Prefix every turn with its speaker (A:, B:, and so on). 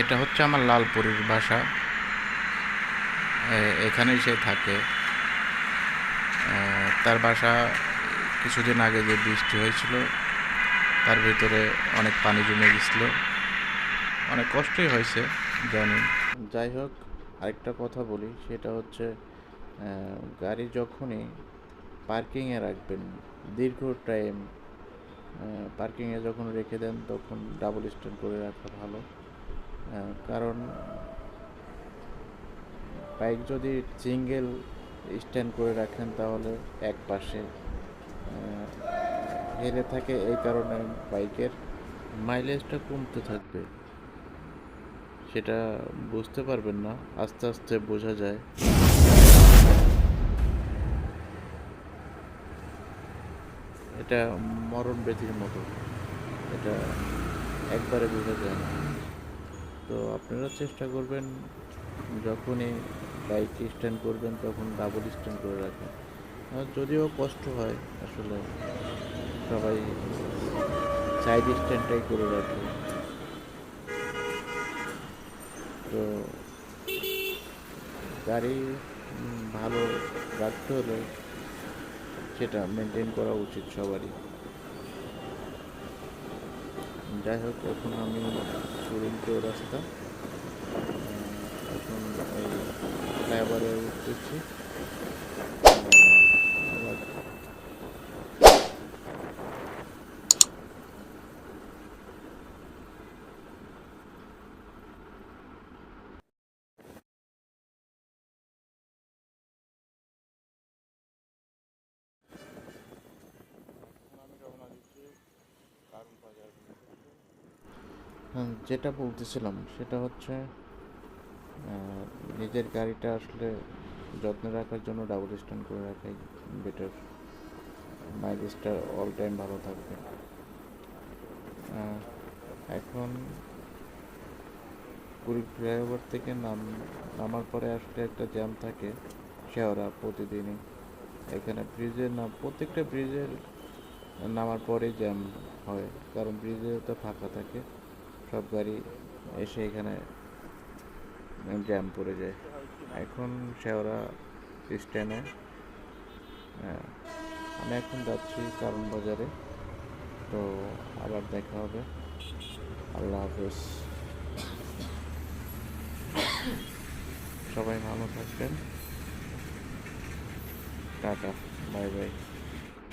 A: এটা হচ্ছে আমার লালপুরীর বাসা এখানেই সে থাকে। তার বাসা কিছুদিন আগে যে বৃষ্টি হয়েছিল, তার ভিতরে অনেক পানি জমে গেছিল। অনেক কষ্টই হয়েছে, জানি। যাই হোক, আরেকটা কথা বলি, সেটা হচ্ছে গাড়ি যখনই পার্কিংয়ে রাখবেন, দীর্ঘ টাইম পার্কিংয়ে যখন রেখে দেন, তখন ডাবল স্ট্যান্ড করে রাখা ভালো। কারণ বাইক যদি সিঙ্গেল স্ট্যান্ড করে রাখেন তাহলে এক পাশে হেলে থাকে এই কারণে বাইকের মাইলেজটা কমতে থাকবে। সেটা বুঝতে পারবেন না, আস্তে আস্তে বোঝা যায়। এটা মরণ ব্যথির মতো, এটা একবারে বোঝা যায় না। তো আপনারা চেষ্টা করবেন যখনই বাইক স্ট্যান্ড করবেন তখন ডাবল স্ট্যান্ড করে রাখবেন। যদিও কষ্ট হয়, আসলে সবাই সাইড স্ট্যান্ডটাই করে রাখে। তো গাড়ি ভালো রাখতে হলে সেটা মেনটেন করা উচিত সবারই। যাই হোক এখন আমি সুরিমটো রাস্তা এখন এই ফ্লাইওভারে উঠতেছি আহ, আবার হ্যাঁ, যেটা বলতেছিলাম, সেটা হচ্ছে নিজের গাড়িটা আসলে যত্নে রাখার জন্য ডাবল স্ট্যান্ড করে রাখাই বেটার মাইলেজটা অল টাইম ভালো থাকবে। এখন পুরী ফ্লাইওভার থেকে নাম, নামার পরে আসলে একটা জ্যাম থাকে, শেওড়া প্রতিদিনই। এখানে ব্রিজের নাম প্রত্যেকটা ব্রিজের নামার পরেই জ্যাম হয়, কারণ ব্রিজে তো ফাঁকা থাকে। সব গাড়ি এসে এখানে জ্যাম পড়ে যায়। এখন শেওড়া স্ট্যান্ডে আমি এখন যাচ্ছি কারণ বাজারে। তো আবার দেখা হবে। আল্লাহ হাফেজ। সবাই ভালো থাকবেন। Tata, bye bye.